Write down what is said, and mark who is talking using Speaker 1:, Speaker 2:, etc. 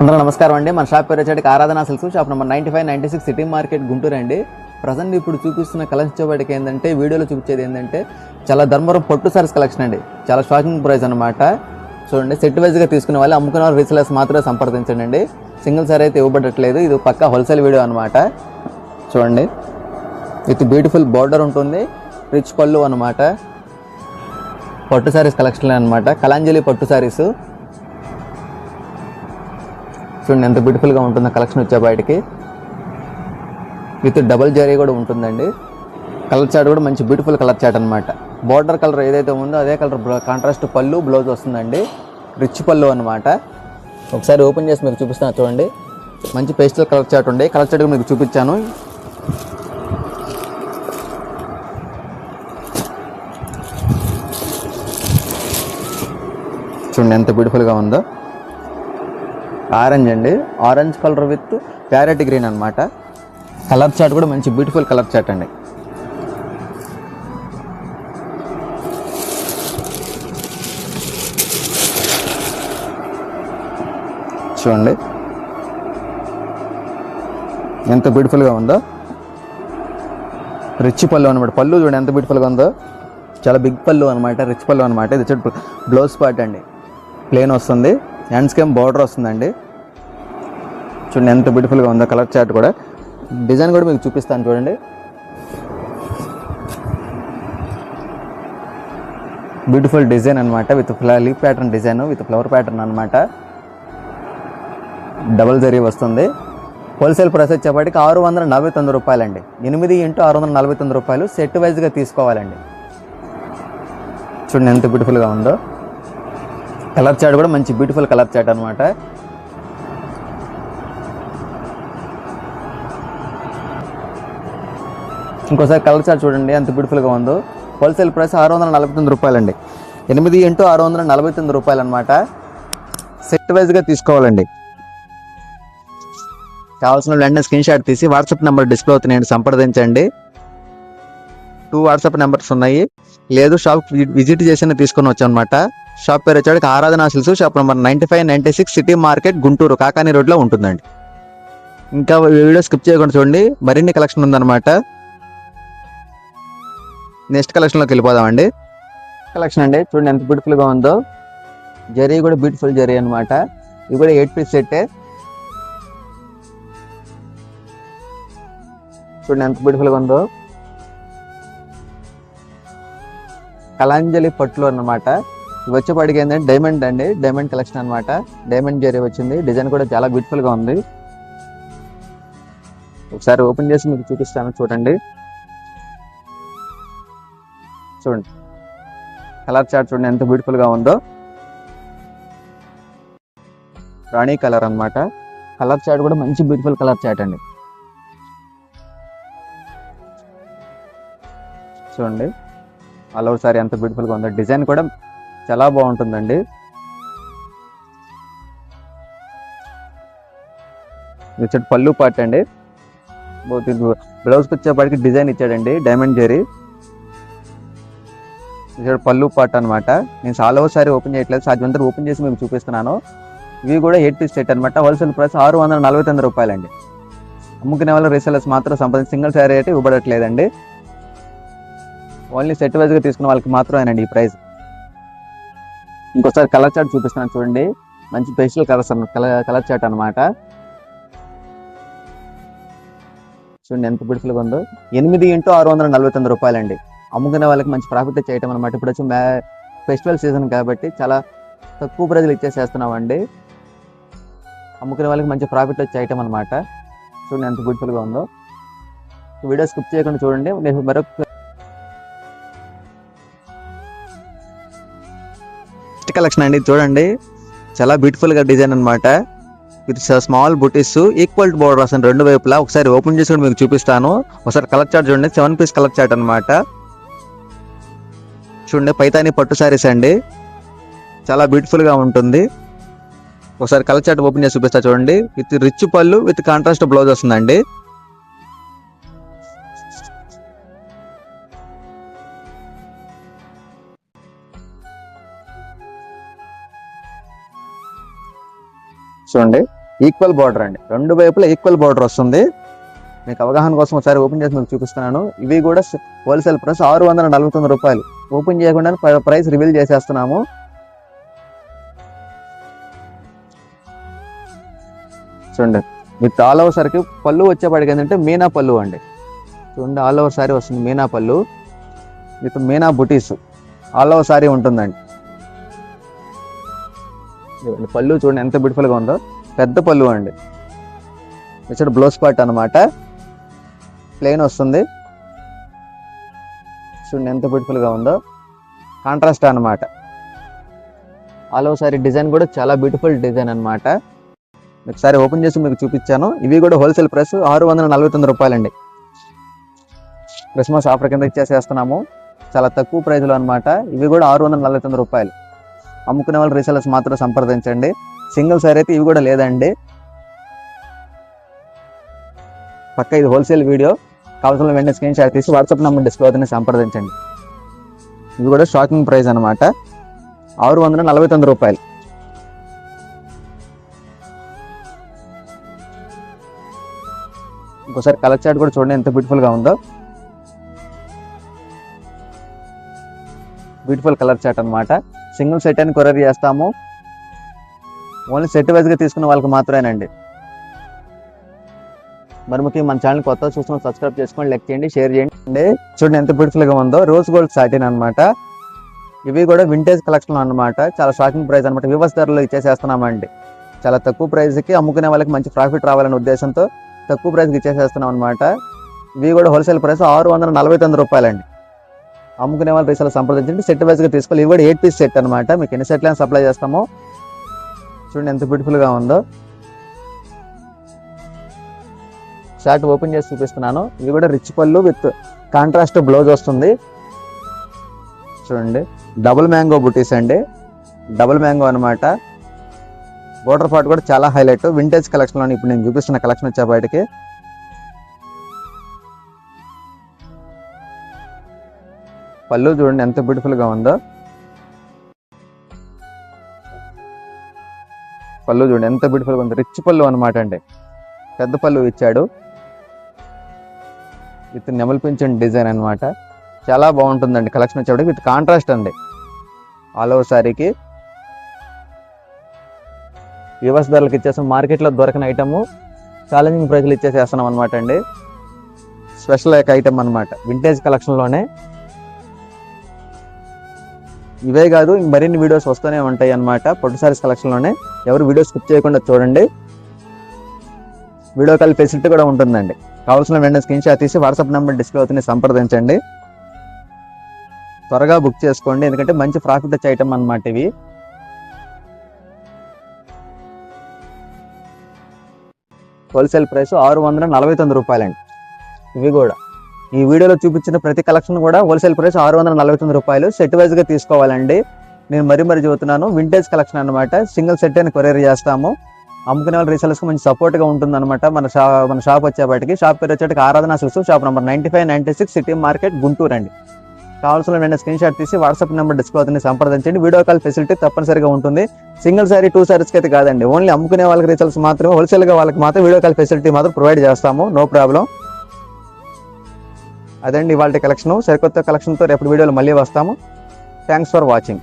Speaker 1: అందరూ నమస్కారం అండి. మన షాప్ పేరు వచ్చేటికి Aradhana silks shop number ninety five ninety six city market Guntur అండి. ప్రజెంట్ ఇప్పుడు చూపిస్తున్న కలెక్షన్ బయటకి ఏంటంటే వీడియోలో చూపించేది ఏంటంటే చాలా ధర్మవరం పట్టు సారీస్ కలెక్షన్ అండి. చాలా షాకింగ్ ప్రైస్ అనమాట చూడండి సెట్ వైజ్గా తీసుకునే వాళ్ళు అమ్ముకునే వాళ్ళు రీసెలర్స్ మాత్రమే సంప్రదించండి అండి. సింగిల్ సారీ అయితే ఇవ్వబడట్లేదు. ఇది పక్క హోల్సేల్ వీడియో అనమాట చూడండి. విత్ బ్యూటిఫుల్ బార్డర్ ఉంటుంది. రిచ్ పళ్ళు అనమాట పట్టు సారీస్ కలెక్షన్ అనమాట కలాంజలి పట్టు సారీస్ చూడండి ఎంత బ్యూటిఫుల్గా ఉంటుందో కలెక్షన్ వచ్చే బయటికి. విత్ డబుల్ జరీ కూడా ఉంటుందండి. కలర్ చాట్ కూడా మంచి బ్యూటిఫుల్ కలర్ చాట్ అనమాట బార్డర్ కలర్ ఏదైతే ఉందో అదే కలర్ కాంట్రాస్ట్ పళ్ళు బ్లౌజ్ వస్తుందండి. రిచ్ పళ్ళు అనమాట ఒకసారి ఓపెన్ చేసి మీకు చూపిస్తాను చూడండి. మంచి పేస్టల్ కలర్ చాట్ ఉండే కలర్ చాట్ కూడా మీకు చూపించాను. చూడండి ఎంత బ్యూటిఫుల్గా ఉందో. ఆరెంజ్ అండి. Orange colour with parrot green అనమాట కలర్ చాట్ కూడా మంచి బ్యూటిఫుల్ కలర్ చాట్ అండి. చూడండి. ఎంత బ్యూటిఫుల్గా ఉందో. రిచ్ పళ్ళు అనమాట పళ్ళు చూడండి ఎంత బ్యూటిఫుల్గా ఉందో. చాలా బిగ్ పళ్ళు అనమాట రిచ్ పళ్ళు అనమాట ఇది వచ్చి బ్లౌజ్ పార్ట్ అండి. ప్లేన్ వస్తుంది. హ్యాండ్స్కి బార్డర్ వస్తుందండి. చూడండి ఎంత బ్యూటిఫుల్గా ఉందో కలర్ చార్ట్ కూడా. డిజైన్ కూడా మీకు చూపిస్తాను చూడండి. బ్యూటిఫుల్ డిజైన్ అనమాట with leaf pattern design with flower pattern అనమాట డబల్ జరీ వస్తుంది. హోల్సేల్ ప్రైస్ వచ్చేప్పటికి ఆరు వందల నలభై తొమ్మిది రూపాయలండి. ఎనిమిది ఇంటూ ఆరు వందల నలభై తొమ్మిది రూపాయలు సెట్ వైజ్గా తీసుకోవాలండి. చూడండి ఎంత బ్యూటిఫుల్గా ఉందో. కలర్ చాట్ కూడా మంచి బ్యూటిఫుల్ కలర్ చాట్ అనమాట ఇంకోసారి కలర్ చాట్ చూడండి ఎంత బ్యూటిఫుల్గా ఉందో. హోల్సేల్ ప్రైస్ ఆరు వందల నలభై తొమ్మిది రూపాయలండి. ఎనిమిది ఇంటూ ఆరు వందల నలభై తొమ్మిది రూపాయలు అనమాట సెట్ వైజ్గా తీసుకోవాలండి. కావాల్సిన వెంటనే స్క్రీన్ షాట్ తీసి వాట్సాప్ నెంబర్ డిస్ప్లే అవుతున్నాయండి సంప్రదించండి. టూ వాట్సాప్ నెంబర్స్ ఉన్నాయి. లేదు షాప్ విజిట్ చేసిన తీసుకొని వచ్చాం అనమాట షాప్ పేరు వచ్చేటికి Aradhana silks shop number ninety five ninety six city market Guntur Kakani రోడ్లో ఉంటుందండి. ఇంకా వీడియో స్కిప్ చేయకుండా చూడండి. మరిన్ని కలెక్షన్ ఉందన్నమాట. నెక్స్ట్ కలెక్షన్లోకి వెళ్ళిపోదామండి. కలెక్షన్ అండి చూడండి ఎంత బ్యూటిఫుల్గా ఉందో. జరీ కూడా బ్యూటిఫుల్ జరీ అనమాట ఇది కూడా ఎయిట్ పీస్ సెట్టే చూడండి ఎంత బ్యూటిఫుల్గా ఉందో. కలాంజలి పట్లు అన్నమాట. ఇవి వచ్చేపాటికి ఏంటంటే డైమండ్ అండి. డైమండ్ కలెక్షన్ అనమాట డైమండ్ జరీ వచ్చింది. డిజైన్ కూడా చాలా బ్యూటిఫుల్గా ఉంది. ఒకసారి ఓపెన్ చేసి మీకు చూపిస్తాను చూడండి. చూడండి. కలర్ చార్ట్ చూడండి ఎంత బ్యూటిఫుల్గా ఉందో. రాణి కలర్ అనమాట కలర్ చార్ట్ కూడా మంచి బ్యూటిఫుల్ కలర్ చార్ట్ అండి. చూడండి. ఆల్ ఓవర్ సారీ ఎంత బ్యూటిఫుల్గా ఉందో. డిజైన్ కూడా చాలా బాగుంటుందండి. ఇది వచ్చేటి పళ్ళు పార్ట్ అండి. బ్లౌజ్కి వచ్చేపాటికి డిజైన్ ఇచ్చాడండి డైమండ్ జరీ ఇది పళ్ళు పార్ట్ అనమాట నేను చాలా సారి ఓపెన్ చేయట్లేదు సాధ్యమంతా ఓపెన్ చేసి మీకు చూపిస్తున్నాను. ఇవి కూడా ఎయిట్ పీస్ సెట్ అనమాట హోల్సేల్ ప్రైస్ ఆరు వందల నలభై తొమ్మిది రూపాయలండి. అమ్ముకునే వాళ్ళు రీసెలర్స్ మాత్రం సంపాదించి సింగిల్ శారీ అయితే ఇవ్వబడట్లేదండి. ఓన్లీ సెట్ వైజ్గా తీసుకున్న వాళ్ళకి మాత్రమేనండి ఈ ప్రైస్ ఇంకోసారి కలర్ చాట్ చూపిస్తున్నాను చూడండి. మంచి pastel colours colour colour chart అనమాట చూడండి ఎంత బ్యూటిఫుల్గా ఉందో. ఎనిమిది ఇంటూ ఆరు వందల నలభై తొమ్మిది రూపాయలండి. అమ్ముకునే వాళ్ళకి మంచి ప్రాఫిట్ చేయటం అనమాట ఇప్పుడు వచ్చి ఫెస్టివల్ సీజన్ కాబట్టి చాలా తక్కువ ప్రజలు ఇచ్చేసేస్తున్నామండి. అమ్ముకునే వాళ్ళకి మంచి ప్రాఫిట్ వచ్చే ఐటమ్ అనమాట చూడండి ఎంత బ్యూటిఫుల్గా ఉందో. వీడియో స్కిప్ చేయకుండా చూడండి. నేను మరొక కలెక్షన్ అండి చూడండి. చాలా బ్యూటిఫుల్గా డిజైన్ అనమాట విత్ స్మాల్ బుటీస్ ఈక్వల్ బోర్డర్ అసలు రెండు వైపులా. ఒకసారి ఓపెన్ చేసి కూడా మీకు చూపిస్తాను. ఒకసారి కలర్ చార్ట్ చూడండి సెవెన్ పీస్ కలర్ చార్ట్ అనమాట చూడండి పైతాని పట్టు సారీస్ అండి. చాలా బ్యూటిఫుల్గా ఉంటుంది. ఒకసారి కలర్ చార్ట్ ఓపెన్ చేసి చూపిస్తా చూడండి. With rich pallu with contrast blouse వస్తుందండి. చూడండి ఈక్వల్ బార్డర్ అండి. రెండు వైపులా ఈక్వల్ బార్డర్ వస్తుంది. మీకు అవగాహన కోసం ఒకసారి ఓపెన్ చేసి మీకు చూపిస్తున్నాను. ఇవి కూడా హోల్సేల్ ప్రైస్ ఆరు వందల నలభై తొమ్మిది రూపాయలు. ఓపెన్ చేయకుండా ప్రైస్ రివీల్ చేసేస్తున్నాము. చూడండి విత్ ఆల్ ఓవర్ సరికి పళ్ళు వచ్చేపాటికి ఏంటంటే మీనా పళ్ళు అండి. చూడండి ఆల్ ఓవర్ సారీ వస్తుంది మీనా పళ్ళు. With Meena buttis. All over sorry ఉంటుందండి. పళ్ళు చూడండి ఎంత బ్యూటిఫుల్గా ఉందో. పెద్ద పళ్ళు అండి. ఇక్కడ బ్లౌజ్ పార్ట్ అనమాట ప్లెయిన్ వస్తుంది. చూడండి ఎంత బ్యూటిఫుల్గా ఉందో. కాంట్రాస్ట్ అనమాట ఆల్ ఓవర్ సారీ డిజైన్ కూడా చాలా బ్యూటిఫుల్ డిజైన్ అన్నమాట. ఒకసారి ఓపెన్ చేసి మీకు చూపించాను. ఇవి కూడా హోల్సేల్ ప్రైస్ ఆరు వందల నలభై తొమ్మిది రూపాయలండి. క్రిస్మస్ ఆఫర్ కింద ఇచ్చేసేస్తున్నాము. చాలా తక్కువ ప్రైజ్లో అనమాట ఇవి కూడా ఆరు వందల నలభై తొమ్మిది రూపాయలు. అమ్ముకునే వాళ్ళు రీసెలర్స్ మాత్రం సంప్రదించండి. సింగిల్ సారీ అయితే ఇవి కూడా లేదండి. పక్క ఇది హోల్సేల్ వీడియో కావాల్సిన వెంటనే స్క్రీన్ షాట్ తీసి వాట్సాప్ నెంబర్ డిస్ప్లే అవుతుంది సంప్రదించండి. ఇది కూడా షాకింగ్ ప్రైస్ అనమాట ఆరు వందల నలభై తొమ్మిది రూపాయలు. ఇంకోసారి కలర్ చాట్ కూడా చూడండి ఎంత బ్యూటిఫుల్గా ఉందో. బ్యూటిఫుల్ కలర్ చాట్ అనమాట సింగిల్ సెట్ అని కొరియర్ చేస్తాము. ఓన్లీ సెట్ వైజ్గా తీసుకున్న వాళ్ళకి మాత్రమేనండి. మరి ముఖ్యం మన ఛానల్ కొత్త చూస్తున్న సబ్స్క్రైబ్ చేసుకోండి లైక్ చేయండి షేర్ చేయండి. చూడండి ఎంత బ్యూటిఫుల్గా ఉందో. రోజ్ గోల్డ్ సాటిన్ అనమాట ఇవి కూడా వింటేజ్ కలెక్షన్ అన్నమాట. చాలా షాకింగ్ ప్రైస్ అనమాట వివస్ ధరలో ఇచ్చేసేస్తున్నామండి. చాలా తక్కువ ప్రైస్కి అమ్ముకునే వాళ్ళకి మంచి ప్రాఫిట్ రావాలనే ఉద్దేశంతో తక్కువ ప్రైస్కి ఇచ్చేసేస్తున్నాం అనమాట ఇవి కూడా హోల్సేల్ ప్రైస్ ఆరు వందల నలభై తొమ్మిది రూపాయలండి. అమ్ముకునే వాళ్ళు రీసాలు సంప్రదించండి సెట్ వైజ్గా తీసుకోవాలి. ఇవి కూడా ఎయిట్ పీస్ సెట్ అనమాట మీకు ఎన్ని సెట్లు సప్లై చేస్తామో. చూడండి ఎంత బ్యూటిఫుల్గా ఉందో. షర్ట్ ఓపెన్ చేసి చూపిస్తున్నాను. ఇవి కూడా rich pallu with contrast blouse వస్తుంది. చూడండి. డబుల్ మ్యాంగో బుటీస్ అండి. డబుల్ మ్యాంగో అనమాట బోర్డర్ పార్ట్ కూడా చాలా హైలైట్ వింటేజ్ కలెక్షన్లో ఇప్పుడు నేను చూపిస్తున్న కలెక్షన్ వచ్చే బయటకి. పళ్ళు చూడండి ఎంత బ్యూటిఫుల్గా ఉందో. పళ్ళు చూడండి ఎంత బ్యూటిఫుల్గా ఉందో ఉంది. రిచ్ పళ్ళు అనమాట అండి. పెద్ద పళ్ళు ఇచ్చాడు. విత్ నెమల్ పింఛన్ డిజైన్ అన్నమాట. చాలా బాగుంటుందండి కలెక్షన్ వచ్చేప్పటికి. విత్ కాంట్రాస్ట్ అండి. ఆల్ ఓవర్ సారీకి. యువస్ ధరలకు ఇచ్చేసాం. మార్కెట్లో దొరకని ఐటమ్ ఛాలెంజింగ్ ప్రైస్లు ఇచ్చేసేస్తున్నాం అనమాట అండి. స్పెషల్ ఐటమ్ అనమాట వింటేజ్ కలెక్షన్లోనే ఇవే కాదు మరిన్ని వీడియోస్ వస్తూనే ఉంటాయి అనమాట పొట్టు సారీస్ కలెక్షన్లోనే ఎవరు వీడియో స్కిప్ చేయకుండా చూడండి. వీడియో కాల్ ఫెసిలిటీ కూడా ఉంటుందండి. కావాల్సిన వెంటనే స్క్రీన్ షాట్ తీసి వాట్సాప్ నెంబర్ డిస్ప్లే అవుతుంది సంప్రదించండి. త్వరగా బుక్ చేసుకోండి ఎందుకంటే మంచి ప్రాఫిట్ వచ్చే ఐటమ్ అనమాట ఇవి. హోల్సేల్ ప్రైస్ ఆరు వందల నలభై తొమ్మిది రూపాయలండి. ఇవి కూడా. ఈ వీడియోలో చూపించిన ప్రతి కలెక్షన్ కూడా హోల్సేల్ ప్రైస్ ఆరు వందల నలభై తొమ్మిది రూపాయలు. సెట్ వైజ్గా తీసుకోవాలండి. నేను మరీ మరీ చెబుతున్నాను వింటేజ్ కలెక్షన్ అన్నమాట. సింగిల్ సెట్ అని కొరియర్ చేస్తాము. అమ్ముకునే వాళ్ళ రీసెలర్స్ మంచి సపోర్ట్గా ఉంటుంది అనమాట మన షా మన షాప్ వచ్చేపాటికి. షాప్ పేరు వచ్చేటికి Aradhana silks shop number ninety five ninety six city market Guntur అండి. కావాల్సిన వెంటనే స్క్రీన్ షాట్ తీసి వాట్సాప్ నెంబర్ డిస్ప్లే అవుతుంది సంప్రదించండి. వీడియో కాల్ ఫెసిలిటీ తప్పనిసరిగా ఉంటుంది. సింగిల్ సారీ టూ సారీస్ అయితే కాదండి. ఓన్లీ అమ్ముకునే వాళ్ళకి రీసెల్స్ మాత్రమే హోల్సేల్గా వాళ్ళకి మాత్రం వీడియో కాల్ ఫెసిలిటీ మాత్రం ప్రొవైడ్ చేస్తాము. నో ప్రాబ్లం అదండి ఇవాళ కలెక్షన్ సరికొత్త కలెక్షన్తో రేపు వీడియోలో మళ్ళీ వస్తాము. Thanks for watching